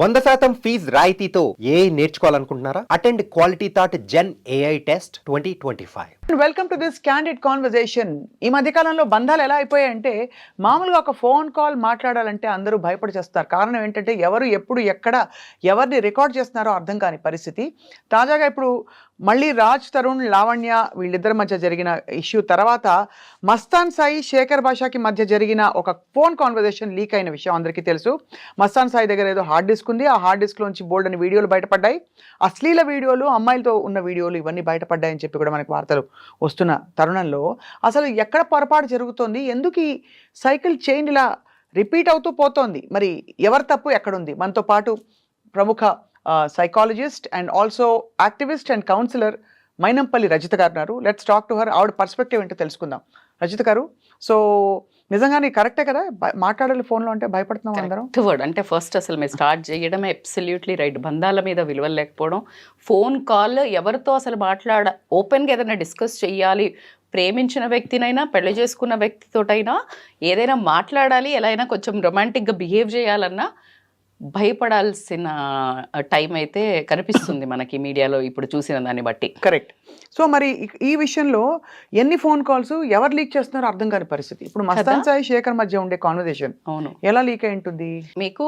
వంద శాతం ఫీజ్ రాయితీతో ఏ నేర్చుకోవాలనుకుంటున్నారా? Attend quality thought gen AI test twenty twenty five. Welcome to this candid conversation ఈ మధ్య కాలంలో బంధాలు ఎలా అయిపోయాయంటే మామూలుగా ఒక ఫోన్ కాల్ మాట్లాడాలంటే అందరూ భయపడి చేస్తారు. కారణం ఏంటంటే ఎవరు ఎప్పుడు ఎక్కడ ఎవరిని రికార్డ్ చేస్తున్నారో అర్థం కాని పరిస్థితి. తాజాగా ఇప్పుడు మళ్ళీ రాజ్ తరుణ్ లావణ్య వీళ్ళిద్దరి మధ్య జరిగిన ఇష్యూ తర్వాత మస్తాన్ సాయి శేఖర్ భాషాకి మధ్య జరిగిన ఒక ఫోన్ కాన్వర్జేషన్ లీక్ అయిన విషయం అందరికీ తెలుసు. మస్తాన్ సాయి దగ్గర ఏదో హార్డ్ డిస్క్ ఉంది. ఆ హార్డ్ డిస్క్లోంచి బోల్డ్ అని వీడియోలు బయటపడ్డాయి. అశ్లీల వీడియోలు అమ్మాయిలతో ఉన్న వీడియోలు ఇవన్నీ బయటపడ్డాయని చెప్పి కూడా మనకి వార్తలు వస్తున్న తరుణంలో అసలు ఎక్కడ పొరపాటు జరుగుతోంది? ఎందుకు ఈ సైకిల్ చైన్ ఇలా రిపీట్ అవుతూ పోతోంది? మరి ఎవరి తప్పు ఎక్కడుంది? మనతో పాటు ప్రముఖ psychologist and also activist and counsellor Mainampalli Rajitha గారు ఉన్నారు. లెట్స్ టాక్ టు హర్ ఆవిడ పర్స్పెక్టివ్ ఏంటో తెలుసుకుందాం. రజిత గారు సో నిజంగానే కరెక్టే కదా? మాట్లాడాలి ఫోన్లో అంటే భయపడుతున్నాం అందరం. వర్డ్ అంటే ఫస్ట్ అసలు మీరు స్టార్ట్ చేయడమే అబ్సల్యూట్లీ రైట్ బంధాల మీద విలువలు లేకపోవడం ఫోన్ కాల్ ఎవరితో అసలు మాట్లాడ ఓపెన్గా ఏదైనా డిస్కస్ చేయాలి ప్రేమించిన వ్యక్తినైనా పెళ్ళి చేసుకున్న వ్యక్తితోటైనా ఏదైనా మాట్లాడాలి ఎలా అయినా కొంచెం రొమాంటిక్గా బిహేవ్ చేయాలన్నా భయపడాల్సిన టైం అయితే కనిపిస్తుంది మనకి మీడియాలో ఇప్పుడు చూసిన దాన్ని బట్టి. కరెక్ట్. సో మరి ఈ విషయంలో ఎన్ని ఫోన్ కాల్స్ ఎవరు లీక్ చేస్తున్నారో అర్థం కాని పరిస్థితి. ఇప్పుడు మస్తాన్ సాయి శేఖర్ మధ్య ఉండే కాన్వర్జేషన్ అవును. ఎలా లీక్ అయి ఉంటుంది మీకు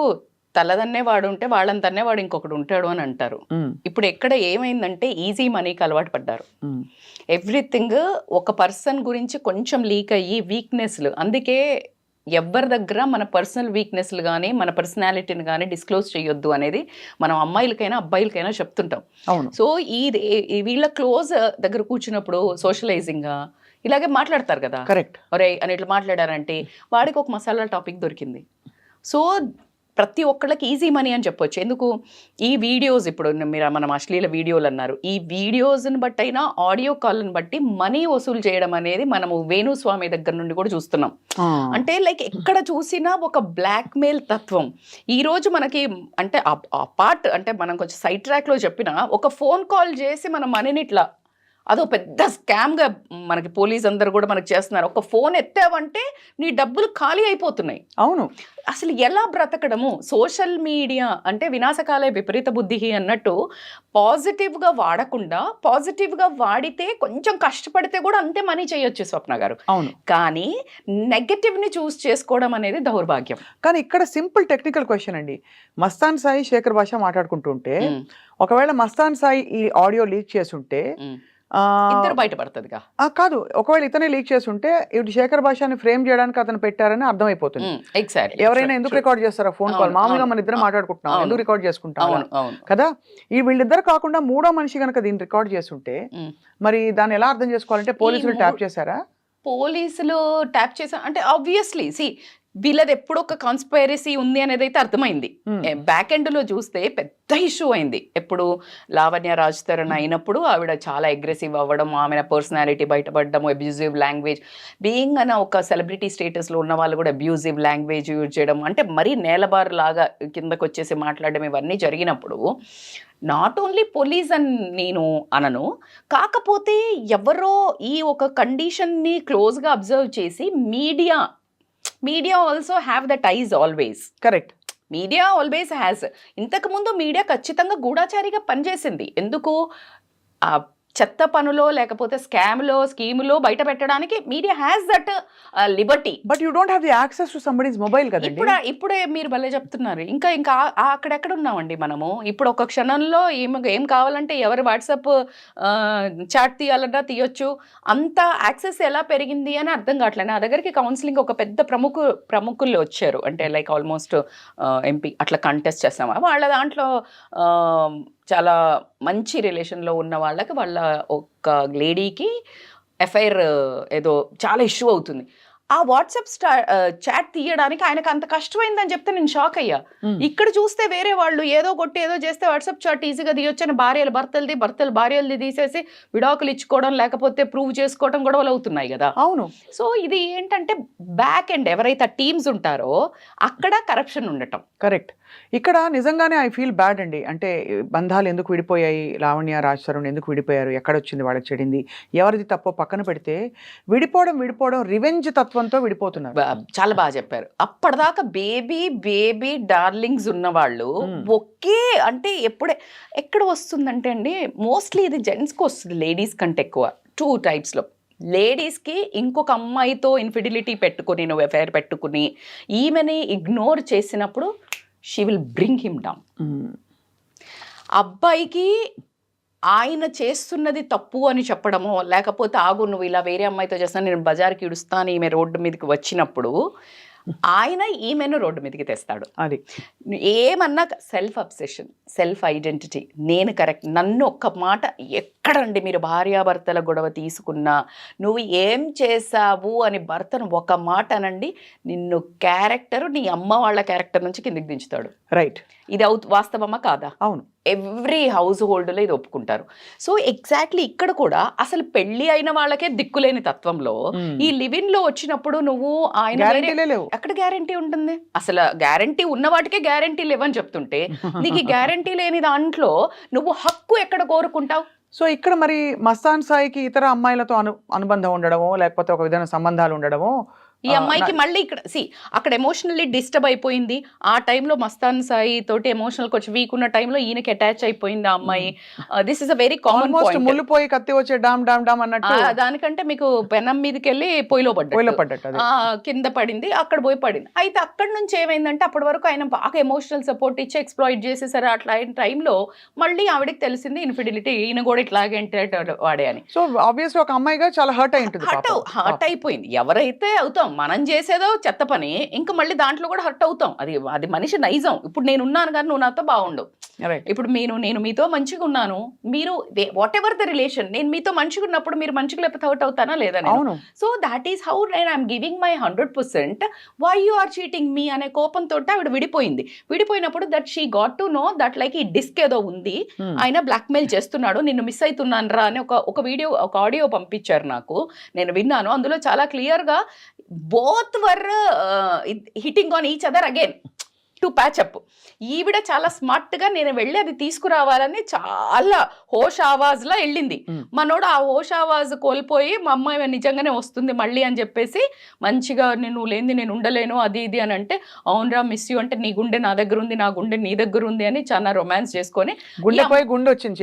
తలదన్నే వాడు ఉంటే వాళ్ళంతన్నే వాడు ఇంకొకడు ఉంటాడు అని అంటారు. ఇప్పుడు ఎక్కడ ఏమైందంటే ఈజీ మనీకి అలవాటు పడ్డారు. ఎవ్రీథింగ్ ఒక పర్సన్ గురించి కొంచెం లీక్ అయ్యి వీక్నెస్లు. అందుకే ఎవరి దగ్గర మన పర్సనల్ వీక్నెస్లు కానీ మన పర్సనాలిటీని కానీ డిస్క్లోజ్ చేయొద్దు అనేది మనం అమ్మాయిలకైనా అబ్బాయిలకైనా చెప్తుంటాం. అవును. సో ఈ వీళ్ళ క్లోజ్ దగ్గర కూర్చున్నప్పుడు సోషలైజింగ్గా ఇలాగే మాట్లాడతారు కదా? కరెక్ట్. ఒరే అని ఇట్లా మాట్లాడారంటే వాడికి ఒక మసాలా టాపిక్ దొరికింది. సో ప్రతి ఒక్కళ్ళకి ఈజీ మనీ అని చెప్పొచ్చు. ఎందుకు? ఈ వీడియోస్ ఇప్పుడు మీరు మనం అశ్లీల వీడియోలు అన్నారు. ఈ వీడియోస్ని బట్టి అయినా ఆడియో కాల్ని బట్టి మనీ వసూలు చేయడం అనేది మనము వేణుస్వామి దగ్గర నుండి కూడా చూస్తున్నాం. అంటే లైక్ ఎక్కడ చూసినా ఒక బ్లాక్ మెయిల్ తత్వం. ఈ రోజు మనకి అంటే ఆ పార్ట్ అంటే మనం కొంచెం సైడ్ ట్రాక్లో చెప్పిన ఒక ఫోన్ కాల్ చేసి మన మనీని ఇట్లా అదో పెద్ద స్కామ్గా మనకి పోలీస్ అందరు కూడా మనకి చేస్తున్నారు. ఒక ఫోన్ ఎత్తావంటే నీ డబ్బులు ఖాళీ అయిపోతున్నాయి. అవును. అసలు ఎలా బ్రతకడము? సోషల్ మీడియా అంటే వినాశకాలే విపరీత బుద్ధి అన్నట్టు పాజిటివ్గా వాడకుండా పాజిటివ్గా వాడితే కొంచెం కష్టపడితే కూడా అంతే మనీ చేయొచ్చు స్వప్న గారు. అవును. కానీ నెగటివ్ని చూస్ చేసుకోవడం అనేది దౌర్భాగ్యం. కానీ ఇక్కడ సింపుల్ టెక్నికల్ క్వశ్చన్ అండి. మస్తాన్ సాయి శేఖర్ భాష మాట్లాడుకుంటుంటే ఒకవేళ మస్తాన్ సాయి ఈ ఆడియో లీక్ చేసుంటే ఇద్దరు బయటపడుతుందిగా. కాదు ఒకవేళ ఇతనే లీక్ చేసుంటే ఇటు శేఖర్ భాషని ఫ్రేమ్ చేయడానికి అతను పెట్టారని అర్థమైపోతుంది. ఎగ్జాక్ట్లీ ఎవరైనా ఎందుకు రికార్డ్ చేస్తారా ఫోన్ కాల్? మామూలుగా. మన ఇద్దరం మాట్లాడుకుంటున్నాం. ఎందుకు రికార్డ్ చేసుకుంటాం కదా? ఈ వీళ్ళిద్దరు కాకుండా మూడో మనిషి కనుక దీన్ని రికార్డ్ చేస్తుంటే. మరి దాన్ని ఎలా అర్థం చేసుకోవాలంటే పోలీసులు ట్యాప్ చేశారా? పోలీసులు ట్యాప్ చేసా అంటే ఆబ్వియస్లీ సి వీళ్ళది ఎప్పుడు ఒక కాన్స్పైరసీ ఉంది అనేది అయితే అర్థమైంది. Hmm. బ్యాక్ ఎండ్లో చూస్తే పెద్ద ఇష్యూ అయింది. ఎప్పుడు లావణ్య రాజ్ తరుణ్ అయినప్పుడు ఆవిడ చాలా అగ్రెసివ్ అవ్వడం ఆమె పర్సనాలిటీ బయటపడడం అబ్యూజివ్ లాంగ్వేజ్ బీయింగ్ అన్న ఒక సెలబ్రిటీ స్టేటస్లో ఉన్న వాళ్ళు కూడా అబ్యూజివ్ లాంగ్వేజ్ యూజ్ చేయడం అంటే మరీ నేలబారు లాగా కిందకు వచ్చేసి మాట్లాడడం ఇవన్నీ జరిగినప్పుడు నాట్ ఓన్లీ పోలీస్ అని నేను అనను కాకపోతే ఎవరో ఈ ఒక కండిషన్ని క్లోజ్గా అబ్జర్వ్ చేసి media media also have that eyes always correct media always has ఇంతకుముందు మీడియా ఖచ్చితంగా గూఢాచారిగా పనిచేసింది. ఎందుకు? చెత్త పనులో లేకపోతే స్కామ్లో స్కీములో బయట పెట్టడానికి media has that liberty. But you don't have the access to somebody's mobile కదండి. ఇప్పుడు ఇప్పుడే మీరు భలే చెప్తున్నారు. ఇంకా ఇంకా అక్కడెక్కడ ఉన్నామండి మనము? ఇప్పుడు ఒక క్షణంలో ఏం ఏం కావాలంటే ఎవరు వాట్సాప్ చాట్ తీయాలన్నా తీయొచ్చు. అంత యాక్సెస్ ఎలా పెరిగింది అని అర్థం కావట్లేదు. నా దగ్గరికి కౌన్సిలింగ్ ఒక పెద్ద ప్రముఖ ప్రముఖులు వచ్చారు. అంటే లైక్ ఆల్మోస్ట్ ఎంపీ అట్లా కంటెస్ట్ చేస్తామా? వాళ్ళ దాంట్లో చాలా మంచి రిలేషన్లో ఉన్న వాళ్ళకి వాళ్ళ ఒక లేడీకి ఎఫ్ఐఆర్ ఏదో చాలా ఇష్యూ అవుతుంది. ఆ వాట్సాప్ స్టా చాట్ తీయడానికి ఆయనకు అంత కష్టమైందని చెప్తే నేను షాక్ అయ్యా. ఇక్కడ చూస్తే వేరే వాళ్ళు ఏదో కొట్టి ఏదో చేస్తే వాట్సాప్ చాట్ ఈజీగా తీయొచ్చని భార్యలు భర్తలది భర్తలు భార్యలది తీసేసి విడాకులు ఇచ్చుకోవడం లేకపోతే ప్రూవ్ చేసుకోవడం గొడవలు అవుతున్నాయి కదా. అవును. సో ఇది ఏంటంటే బ్యాక్ ఎండ్ ఎవరైతే టీమ్స్ ఉంటారో అక్కడ కరప్షన్ ఉండటం. కరెక్ట్ ఇక్కడ నిజంగానే ఐ ఫీల్ బ్యాడ్ అండి. అంటే బంధాలు ఎందుకు విడిపోయాయి? లావణ్య రాజ్ తరుణ్ ఎందుకు విడిపోయారు? ఎక్కడొచ్చింది వాళ్ళకి చెడింది? ఎవరిది తప్పో పక్కన పెడితే విడిపోవడం విడిపోవడం రివెంజ్ తత్వంతో కోపంతో విడిపోతున్నారు. చాలా బాగా చెప్పారు. అప్పటిదాకా బేబీ బేబీ డార్లింగ్స్ ఉన్న వాళ్ళు Hmm. ఒకే అంటే ఎప్పుడే ఎక్కడ వస్తుందంటే అండి మోస్ట్లీ ఇది జెంట్స్కి వస్తుంది లేడీస్ కంటే ఎక్కువ. టూ టైప్స్లో. లేడీస్కి ఇంకొక అమ్మాయితో ఇన్ఫిడిలిటీ పెట్టుకుని నువ్వు ఎఫైర్ పెట్టుకుని ఈమెని ఇగ్నోర్ చేసినప్పుడు she will bring him down. అబ్బాయికి ఆయన చేస్తున్నది తప్పు అని చెప్పడమో లేకపోతే ఆగు నువ్వు ఇలా వేరే అమ్మాయితో చేస్తాను నేను బజార్కి ఇడుస్తాను ఈమె రోడ్డు మీదకి వచ్చినప్పుడు ఆయన ఈమెను రోడ్డు మీదకి తెస్తాడు. అది. ఏమన్నా సెల్ఫ్ అబ్సెషన్ సెల్ఫ్ ఐడెంటిటీ నేను కరెక్ట్ నన్ను ఒక్క మాట ఎక్కడండి మీరు భార్యాభర్తల గొడవ తీసుకున్నా నువ్వు ఏం చేసావు అని భర్తను ఒక మాట అనండి నిన్ను క్యారెక్టర్ నీ అమ్మ వాళ్ళ క్యారెక్టర్ నుంచి కిందికి దించుతాడు. రైట్. ఇది అవు వాస్తవమా కాదా? అవును. ఎవ్రీ హౌస్ హోల్డ్లో ఇది ఒప్పుకుంటారు. సో ఎగ్జాక్ట్లీ ఇక్కడ కూడా అసలు పెళ్ళి అయిన వాళ్ళకే దిక్కులేని తత్వంలో. ఈ లివిన్లో వచ్చినప్పుడు నువ్వు ఆయన ఎక్కడ గ్యారంటీ ఉంటుంది? అసలు గ్యారంటీ ఉన్న వాటికే గ్యారంటీ లేవని చెప్తుంటే నీకు గ్యారంటీ లేని దాంట్లో నువ్వు హక్కు ఎక్కడ కోరుకుంటావు? సో ఇక్కడ మరి మస్తాన్ సాయికి ఇతర అమ్మాయిలతో అను అనుబంధం ఉండడమో లేకపోతే ఒక విధమైన సంబంధాలు ఉండడమో ఈ అమ్మాయికి మళ్ళీ ఇక్కడ సి అక్కడ ఎమోషనల్లీ డిస్టర్బ్ అయిపోయింది. ఆ టైంలో మస్తాన్ సాయి తోటి ఎమోషనల్ కొంచెం వీక్ ఉన్న టైంలో ఈయనకి అటాచ్ అయిపోయింది ఆ అమ్మాయి. This is a very common almost ముళ్ళు పోయి కత్తి వచ్చే డామ్ డామ్ డామ్ అన్నట్టు దానికంటే మీకు పెనం మీదకి వెళ్ళి పొయ్యిలో పడ్డాడు కింద పడింది అక్కడ పోయి పడింది. అయితే అక్కడ నుంచి ఏమైందంటే అప్పటి వరకు ఆయన బాగా ఎమోషనల్ సపోర్ట్ ఇచ్చి ఎక్స్ప్లాయిట్ చేసేసారు. అట్లా అయిన టైంలో మళ్ళీ ఆవిడకి తెలిసింది ఇన్ఫిడిలిటీ ఈయన కూడా ఇట్లాగే ఎంటర్ వాడే అని. సో ఆబ్వియస్లీ ఒక అమ్మాయిగా చాలా హర్ట్ అయి ఉంటుంది హర్ట్ పాపం. హర్ట్ అయిపోయింది. ఎవరైతే అవుతాం మనం చేసేదో చెత్త పని ఇంకా మళ్ళీ దాంట్లో కూడా హర్ట్ అవుతాం. అది అది మనిషి నైజం. ఇప్పుడు నేను ఉన్నాను కానీ నువ్వు నాతో బాగుండవు. ఇప్పుడు నేను నేను మీతో మంచిగా ఉన్నాను. మీరు వాట్ ఎవర్ ద రిలేషన్ నేను మీతో మంచిగా ఉన్నప్పుడు మీరు మంచిగా లేకపోతే హర్ట్ అవుతానా లేదా సో దాట్ ఈస్ హౌ నేను I'm giving my hundred percent why you are cheating me అనే కోపంతో ఆవిడ విడిపోయింది. విడిపోయినప్పుడు that she got to know that like ఈ డిస్క్ ఏదో ఉంది. Hmm. ఆయన బ్లాక్మెయిల్ చేస్తున్నాడు. నిన్ను మిస్ అవుతున్నాను రా అని ఒక ఒక వీడియో ఒక ఆడియో పంపించారు నాకు. నేను విన్నాను. అందులో చాలా క్లియర్గా both were uh, hitting on each other again to patch up. ఈవిడ చాలా స్మార్ట్గా నేను వెళ్ళి అది తీసుకురావాలని చాలా హోష్ ఆవాజ్లా వెళ్ళింది. మనోడు ఆ హోష్ ఆవాజ్ కోల్పోయి మా అమ్మాయి నిజంగానే వస్తుంది మళ్ళీ అని చెప్పేసి మంచిగా నేను లేనిది నేను ఉండలేను అది ఇది అని అంటే అవునరా మిస్ యూ అంటే నీ గుండె నా దగ్గర ఉంది నా గుండె నీ దగ్గర ఉంది అని చాలా రొమాన్స్ చేసుకొని గుండె పోయి గుండె వచ్చింది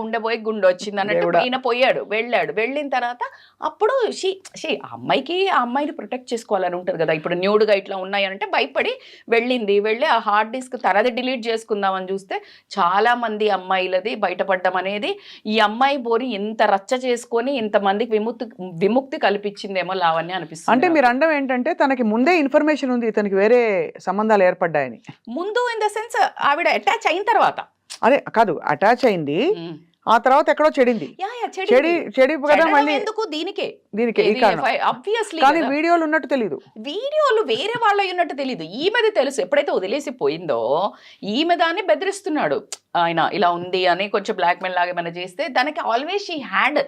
గుండె పోయి గుండె వచ్చింది అన్నట్టు. ఈయన పోయాడు వెళ్ళాడు. వెళ్ళిన తర్వాత అప్పుడు షీ షీ ఆ అమ్మాయికి ఆ అమ్మాయిని ప్రొటెక్ట్ చేసుకోవాలని ఉంటుంది కదా. ఇప్పుడు న్యూడ్గా ఇట్లా ఉన్నాయంటే భయపడి వెళ్ళింది వెళ్ళి ఆ హార్డ్ డిస్క్ తనది డిలీట్ చేసుకుందామని చూస్తే చాలా మంది అమ్మాయిలది బయటపడడం అనేది ఈ అమ్మాయి బోరి ఇంత రచ్చ చేసుకొని ఇంతమందికి విముక్తి విముక్తి కల్పించిందేమో లావణ్య అనిపిస్తుంది అంటే. మీరు అండం ఏంటంటే తనకి ముందే ఇన్ఫర్మేషన్ ఉంది ఇతనికి వేరే సంబంధాలు ఏర్పడ్డాయని ముందు ఇన్ ద సెన్స్ ఆవిడ అటాచ్ అయిన తర్వాత అదే కాదు అటాచ్ అయింది. ఆ తర్వాత ఎక్కడో చెడింది. చెడి. చెడి కదా చెడడం మళ్ళీ ఎందుకు? దీనికే. దీనికి ఈ కారణం. ఆబ్వియస్లీ కానీ వీడియోలు ఉన్నట్టు తెలియదు వీడియోలు వేరే వాళ్ళ ఉన్నట్టు తెలియదు ఈమెది తెలుసు. ఎప్పుడైతే వదిలేసి పోయిందో ఈమె దాన్ని బెదిరిస్తున్నాడు. ఆయన ఇలా ఉంది అని కొంచెం బ్లాక్ మెయిల్ లాగా ఏమైనా చేస్తే దానికి ఆల్వేస్ ఈ హ్యాండ్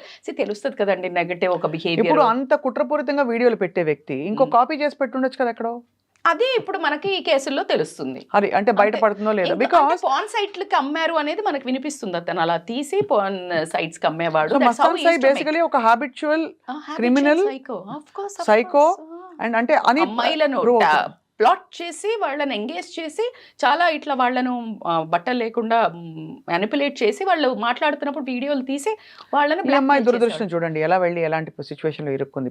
తెలుస్తుంది కదండి నెగటివ్ ఒక బిహేవియర్ ఇప్పుడు అంత కుట్రపూరితంగా వీడియోలు పెట్టే వ్యక్తి ఇంకో. కాపీ చేసి పెట్టుండొచ్చు కదా ఎక్కడో. అదే ఇప్పుడు మనకి ఈ కేసుల్లో తెలుస్తుంది అది అంటే బయటపడుతుందో లేదో బికాస్ పాన్ సైట్లకి అమ్మారు అనేది మనకు వినిపిస్తుంది అతను అలా తీసి పాన్ సైట్స్కి అమ్మేవాడు బేసికలీ ఒక of psycho, course. Ah. And అంటే అమ్మాయిలను. ప్లాట్ చేసి వాళ్ళని ఎంగేజ్ చేసి చాలా ఇట్లా వాళ్ళను బట్టలు లేకుండా మ్యానిపులేట్ చేసి వాళ్ళు మాట్లాడుతున్నప్పుడు వీడియోలు తీసి వాళ్ళని అమ్మాయి దురదృష్టం. చూడండి ఎలా వెళ్ళి ఎలాంటి సిచ్యువేషన్లో ఇరుక్కుంది.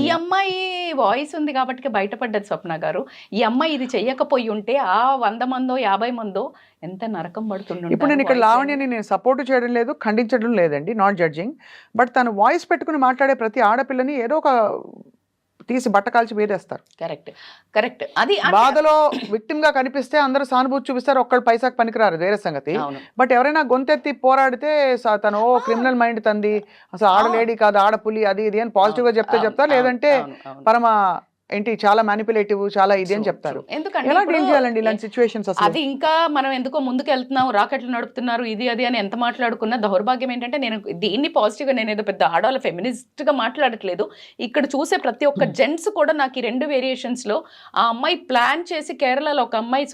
ఈ. అమ్మాయి వాయిస్ ఉంది కాబట్టి బయటపడ్డది స్వప్న గారు ఈ అమ్మాయి ఇది చెయ్యకపోయి ఉంటే ఆ వంద మందో యాభై మందో ఎంత నరకం పడుతుండే ఇప్పుడు నేను ఇక్కడ లావణ్యని నేను సపోర్ట్ చేయడం లేదు ఖండించడం లేదండి నాట్ జడ్జింగ్ బట్ తను వాయిస్ పెట్టుకుని మాట్లాడే ప్రతి ఆడపిల్లని ఏదో ఒక తీసి బట్ట కాల్చి వేరేస్తారు కరెక్ట్. కరెక్ట్. అది బాధలో విక్టిమ్గా కనిపిస్తే అందరూ సానుభూతి చూపిస్తారు ఒక్కళ్ళు పైసాకు పనికిరారు వేరే సంగతి. బట్ ఎవరైనా గొంతెత్తి పోరాడితే తను ఓ క్రిమినల్ మైండ్ తంది. అసలు ఆడ ఆ. లేడీ కాదు ఆడపులి అది ఇది అని పాజిటివ్గా చెప్తే అవును, చెప్తా అవును, లేదంటే. పరమ ఏంటి? చాలా మ్యానిపులేటివ్ చాలా ఇది అని చెప్తారు. ఎందుకంటే ఎలా ఇప్పుడు డీల్ చేయాలండి ఇలాంటి సిచ్యువేషన్స్ అది ఇంకా మనం ఎందుకో ముందుకు వెళ్తున్నాం రాకెట్లు నడుపుతున్నారు ఇది అది అని ఎంత మాట్లాడుకున్నా దౌర్భాగ్యం ఏంటంటే నేను దీన్ని పాజిటివ్గా నేను ఏదో పెద్ద ఆడవాళ్ళ feminist గా మాట్లాడట్లేదు. ఇక్కడ చూసే ప్రతి ఒక్క జెంట్స్ కూడా నాకు ఈ రెండు variations లో ఆ అమ్మాయి ప్లాన్ చేసి కేరళలో ఒక అమ్మాయి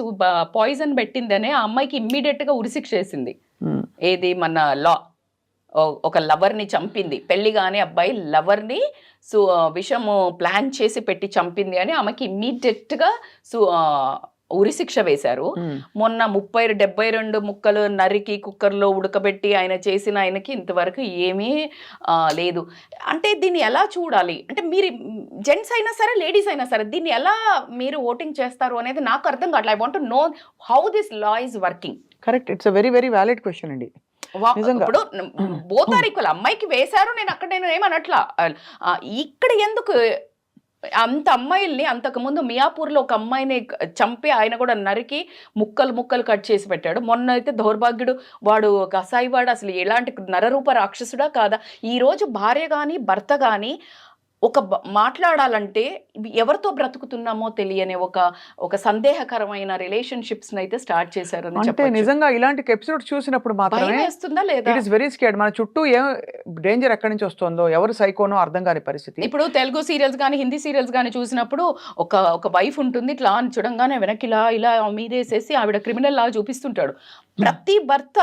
పాయిజన్ పెట్టిందనే ఆ అమ్మాయికి immediate గా ఉరిశిక్ష వేసింది. ఉమ్. ఏది? మన లా ఒక లవర్ని చంపింది. పెళ్ళి కాని అబ్బాయి లవర్ని సో విషము ప్లాన్ చేసి పెట్టి చంపింది అని ఆమెకి ఇమ్మీడియట్గా సో ఉరిశిక్ష వేశారు. మొన్న ముప్పై డెబ్బై రెండు ముక్కలు నరికి కుక్కర్లో ఉడకబెట్టి ఆయన చేసిన ఆయనకి ఇంతవరకు ఏమీ లేదు. అంటే దీన్ని ఎలా చూడాలి? అంటే మీరు జెంట్స్ అయినా సరే లేడీస్ అయినా సరే దీన్ని ఎలా మీరు ఓటింగ్ చేస్తారు అనేది నాకు అర్థం కావట్లేదు. I want know how this law is working. Correct. It's very very valid question అండి. ఇప్పుడు బోతారీకులు అమ్మాయికి వేశారు నేను అక్కడ నేను ఏమనట్లా. ఇక్కడ ఎందుకు అంత అమ్మాయిల్ని అంతకుముందు మియాపూర్లో ఒక అమ్మాయిని చంపి ఆయన కూడా నరికి ముక్కలు ముక్కలు కట్ చేసి పెట్టాడు. మొన్న అయితే దౌర్భాగ్యుడు వాడు ఒక అసాయివాడు అసలు ఎలాంటి నరరూప రాక్షసుడా కాదా? ఈ రోజు భార్య కానీ భర్త కానీ ఒక మాట్లాడాలంటే ఎవరితో బ్రతుకుతున్నామో తెలియని ఒక ఒక సందేహకరమైన రిలేషన్షిప్స్ అయితే స్టార్ట్ చేశారని అంటే. నిజంగా ఇలాంటి ఎపిసోడ్ చూసినప్పుడు మాత్రమే వేస్తుందా లేదా? ఇట్ ఇస్ వెరీ స్కేడ్ మన చుట్టూ ఏం డేంజర్ ఎక్కడి నుంచి వస్తుందో ఎవరు సైకోనో అర్థం కాని పరిస్థితి. ఇప్పుడు తెలుగు సీరియల్స్ కానీ హిందీ సీరియల్స్ కానీ చూసినప్పుడు ఒక ఒక వైఫ్ ఉంటుంది ఇట్లా అని చూడంగానే వెనక్కి ఇలా ఇలా మీదేసేసి ఆవిడ క్రిమినల్ లాగా చూపిస్తుంటాడు ప్రతి భర్త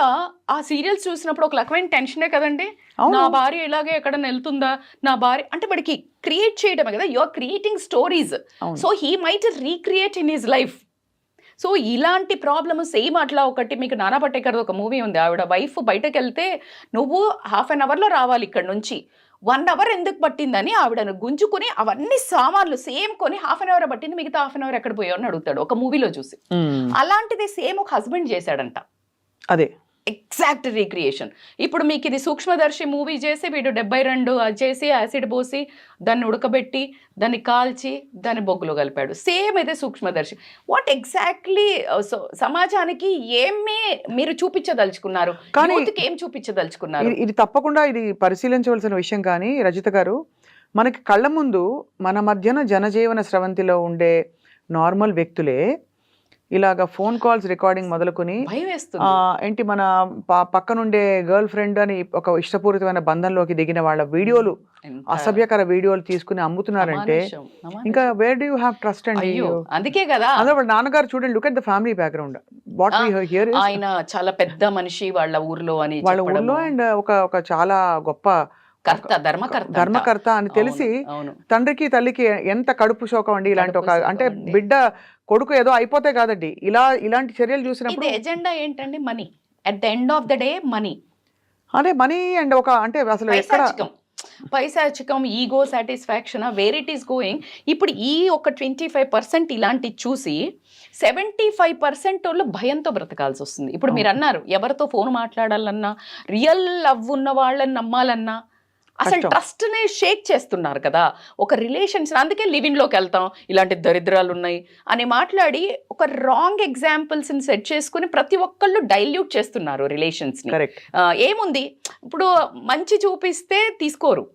ఆ సీరియల్స్ చూసినప్పుడు ఒక రకమైన టెన్షనే కదండి. నా భార్య ఇలాగే ఎక్కడ వెళ్తుందా? నా భార్య అంటే వాడికి క్రియేట్ చేయడమే కదా. You are creating stories. So he might recreate in his life. So ఇలాంటి ప్రాబ్లమ్ సేమ్ అట్లా ఒకటి మీకు నానా పట్టేకర్ ఒక మూవీ ఉంది. ఆవిడ వైఫ్ బయటకు వెళ్తే నువ్వు హాఫ్ అన్ అవర్లో రావాలి ఇక్కడ నుంచి. వన్ అవర్ ఎందుకు పట్టిందని ఆవిడను గుంజుకుని అవన్నీ సామాన్లు సేమ్ కొని హాఫ్ అన్ అవర్ పట్టింది. మిగతా హాఫ్ అన్ అవర్ ఎక్కడ పోయావు అని అడుగుతాడు ఒక మూవీలో చూసి. అలాంటిది సేమ్ ఒక హస్బెండ్ చేశాడంట. అదే. Exact recreation. ఇప్పుడు మీకు ఇది సూక్ష్మదర్శి మూవీ చేసి వీడు డెబ్బై రెండు చేసి యాసిడ్ పోసి దాన్ని ఉడకబెట్టి దాన్ని కాల్చి దాన్ని బొగ్గులో కలిపాడు. సేమ్ ఇదే సూక్ష్మదర్శి. వాట్ ఎగ్జాక్ట్లీ సమాజానికి ఏమి మీరు చూపించదలుచుకున్నారు? కానీ- ఏం చూపించదలుచుకున్నారు? ఇది తప్పకుండా ఇది పరిశీలించవలసిన విషయం కానీ రజిత గారు మనకి కళ్ళ ముందు మన మధ్యన జనజీవన స్రవంతిలో ఉండే నార్మల్ వ్యక్తులే ఇలాగ ఫోన్ కాల్స్ రికార్డింగ్ మొదలుకొని ఏంటి మన పక్కనుండే గర్ల్ ఫ్రెండ్ అని ఒక ఇష్టపూరితమైన బంధంలోకి దిగిన వాళ్ళ వీడియోలు అసభ్యకర వీడియోలు తీసుకుని అమ్ముతున్నారంటే. ఇంకా వేర్ డూ హ్యావ్ ట్రస్ట్ అండి అయ్యో అందుకే కదా అందులో నాన్నగారు చూడండి look at the family background what here ఆయన చాలా పెద్ద మనిషి వాళ్ళ ఊర్లో అని వాళ్ళ. ఊళ్ళో అండ్ ఒక ఒక చాలా గొప్ప కర్త ధర్మకర్త అంట. ధర్మకర్త అని తెలిసి తండ్రికి తల్లికి ఎంత కడుపు శోకం అండి ఇలాంటి ఒక అంటే. బిడ్డ కొడుకు ఏదో అయిపోతే కాదండి. ఇలా ఇలాంటి చర్యలు చూసినప్పుడు ఎజెండా ఏంటంటే money. At the end of the day money. అదే మనీ అండ్ ఒక అంటే అసలు ఎక్కడ పైశాచికం. పైశాచికం ego satisfaction where it is going ఇప్పుడు ఈ ఒక ట్వంటీ ఫైవ్ పర్సెంట్ ఇలాంటి చూసి సెవెంటీ ఫైవ్ పర్సెంట్ వాళ్ళు భయంతో బ్రతకాల్సి వస్తుంది. ఇప్పుడు మీరు అన్నారు ఎవరితో ఫోన్ మాట్లాడాలన్నా రియల్ లవ్ ఉన్న వాళ్ళని నమ్మాలన్నా అసలు. ట్రస్ట్ నే షేక్ చేస్తున్నారు కదా. ఒక రిలేషన్స్ అందుకే లివింగ్లోకి వెళ్తాం. ఇలాంటి దరిద్రాలు ఉన్నాయి అని మాట్లాడి ఒక రాంగ్ ఎగ్జాంపుల్స్ని సెట్ చేసుకుని ప్రతి ఒక్కళ్ళు డైల్యూట్ చేస్తున్నారు రిలేషన్స్ని. ఏముంది? ఇప్పుడు మంచి చూపిస్తే తీసుకోరు.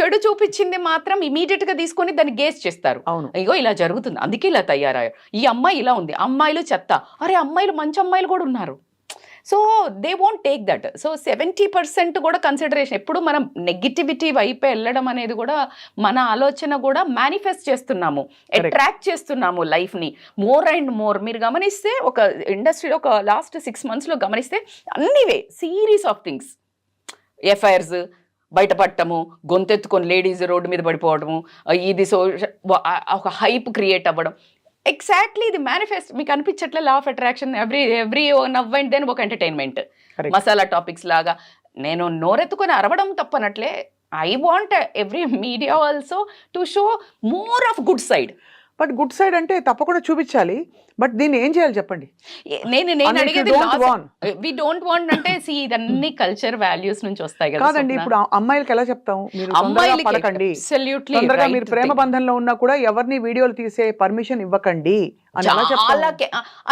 చెడు చూపించింది మాత్రం ఇమీడియట్గా తీసుకొని దాన్ని గేస్ చేస్తారు. అవును. అయ్యో ఇలా జరుగుతుంది. అందుకే ఇలా తయారయ్యారు. ఈ అమ్మాయి ఇలా ఉంది. అమ్మాయిలు చెత్త. అరే అమ్మాయిలు మంచి అమ్మాయిలు కూడా ఉన్నారు. So they won't take that so seventy percent కూడా కన్సిడరేషన్ ఎప్పుడు మనం నెగిటివిటీ వైపు వెళ్ళడం అనేది కూడా మన ఆలోచన కూడా మేనిఫెస్ట్ చేస్తున్నాము. అట్రాక్ట్ చేస్తున్నాము లైఫ్ని మోర్ అండ్ మోర్ మీరు గమనిస్తే ఒక ఇండస్ట్రీలో ఒక లాస్ట్ సిక్స్ మంత్స్లో గమనిస్తే అన్నివే సిరీస్ ఆఫ్ థింగ్స్ ఎఫ్ఐఆర్స్ బయటపడటము గొంతెత్తుకొని లేడీస్ రోడ్డు మీద పడిపోవడము ఇది సో ఒక హైప్ క్రియేట్ అవ్వడం. ఎగ్జాక్ట్లీ ఇది మేనిఫెస్ట్ మీకు అనిపించట్లే law of attraction every every now and then ఒక ఎంటర్టైన్మెంట్. మసాలా టాపిక్స్ లాగా. నేను నోరెత్తుకొని అరవడం తప్పనట్లే. I want every media also to show more of good side but good side అంటే తప్పకుండా చూపించాలి. బట్ దీన్ని ఏం చేయాలి చెప్పండి? నేను నేను అడిగేది. వి డోంట్ వాంట్ అంటే see ఇదన్నీ కల్చర్ వాల్యూస్ నుంచి వస్తాయి కదా కాదండి. ఇప్పుడు అమ్మాయిలకి ఎలా చెప్తాం? మీరు అమ్మాయిలకి పడకండి. తొందరగా మీరు ప్రేమ. బంధంలో ఉన్నా కూడా ఎవరిని వీడియోలు తీసే పర్మిషన్ ఇవ్వకండి చాలా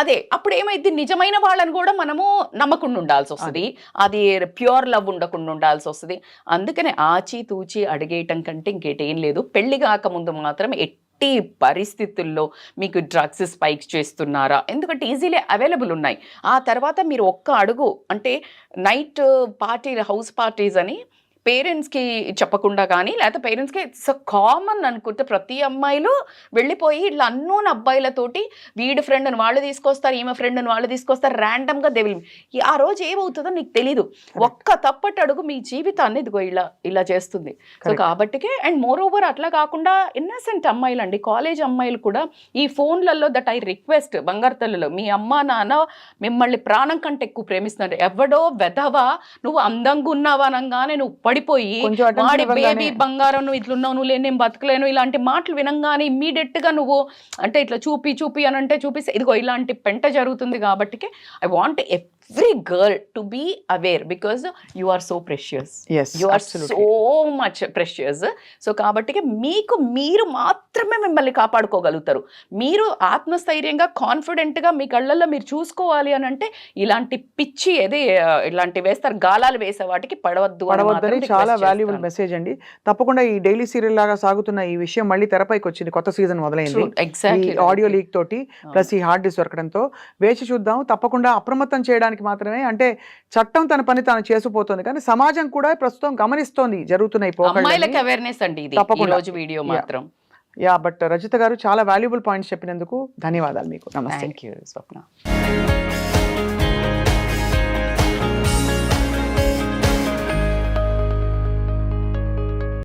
అదే అప్పుడు ఏమైంది నిజమైన వాళ్ళని కూడా మనము నమ్మకుండా ఉండాల్సి వస్తుంది. అది. ప్యూర్ లవ్ ఉండకుండా ఉండాల్సి వస్తుంది. అందుకనే ఆచి తూచి అడిగేయటం కంటే ఇంకేటేం లేదు. పెళ్ళి కాకముందు మాత్రం ఎట్టి పరిస్థితుల్లో మీకు డ్రగ్స్ స్పైక్స్ చేస్తున్నారా? ఎందుకంటే ఈజీలీ అవైలబుల్ ఉన్నాయి. ఆ తర్వాత మీరు ఒక్క అడుగు అంటే నైట్ పార్టీ హౌస్ పార్టీస్ అని పేరెంట్స్కి చెప్పకుండా కానీ లేకపోతే పేరెంట్స్కి ఇట్స్ కామన్ అనుకుంటే ప్రతి అమ్మాయిలు వెళ్ళిపోయి ఇట్లా అన్నోన్ అబ్బాయిలతోటి వీడి ఫ్రెండ్ని వాళ్ళు తీసుకొస్తారు ఈమె ఫ్రెండ్ని వాళ్ళు తీసుకొస్తారు ర్యాండమ్గా దేవిల్ ఆ రోజు ఏమవుతుందో నీకు తెలీదు. ఒక్క తప్పటి అడుగు మీ జీవితాన్ని ఇదిగో ఇలా ఇలా చేస్తుంది. సో. కాబట్టికే అండ్ మోర్ ఓవర్ అట్లా కాకుండా ఇన్నసెంట్ అమ్మాయిలు అండి కాలేజ్ అమ్మాయిలు కూడా ఈ ఫోన్లలో దట్ ఐ రిక్వెస్ట్ బంగారు తల్లులో మీ అమ్మ నాన్న మిమ్మల్ని ప్రాణం కంటే ఎక్కువ ప్రేమిస్తున్నారు. ఎవడో వెధవా నువ్వు అందంగా ఉన్నావా అనగానే నువ్వు attention వాడి బేబీ బంగారం నువ్వు ఇట్లున్నావు నువ్వు లేని నేను బతకలేను ఇలాంటి మాటలు వినంగానే ఇమ్మీడియట్గా నువ్వు అంటే ఇట్లా చూపి చూపి అని అంటే చూపిస్తే ఇదిగో ఇలాంటి పెంట జరుగుతుంది కాబట్టి I want every girl to be aware because you are so precious Yes, you are. So much precious so కాబట్టి మీకు మీరు మాత్రమే మిమ్మల్ని కాపాడుకోగలుగుతారు మీరు ఆత్మస్థైర్యంగా కాన్ఫిడెంట్గా మీ కళ్ళల్లో మీరు చూసుకోవాలి అని అంటే ఇలాంటి పిచ్చి ఏది ఇలాంటి వేస్తారు గాలాలు వేసే వాటికి పడవద్దు పడవద్దని చాలా వాల్యుబుల్. మెసేజ్ అండి తప్పకుండా ఈ డైలీ సీరియల్ లాగా సాగుతున్న ఈ విషయం మళ్ళీ తెరపైకి వచ్చింది కొత్త సీజన్ మొదలైంది right. ఆడియో లీక్ తోటి ప్లస్ ఈ హార్డ్ డిస్క్ దొరకడంతో వేచి చూద్దాం తప్పకుండా అప్రమత్తం చేయడానికి మాత్రమే అంటే చట్టం తన పని తాను చేసుకుపోతుంది కానీ సమాజం కూడా ప్రస్తుతం గమనిస్తోంది జరుగుతున్న ఈ అమ్మాయిలకి పోకళ్ళని. అవేర్నెస్ అండి ఇది ఈ తప్పకుండా. వీడియో. మాత్రం యా బట్ రజిత గారు చాలా వాల్యుబుల్ పాయింట్స్ చెప్పినందుకు ధన్యవాదాలు మీకు నమస్తే స్వప్న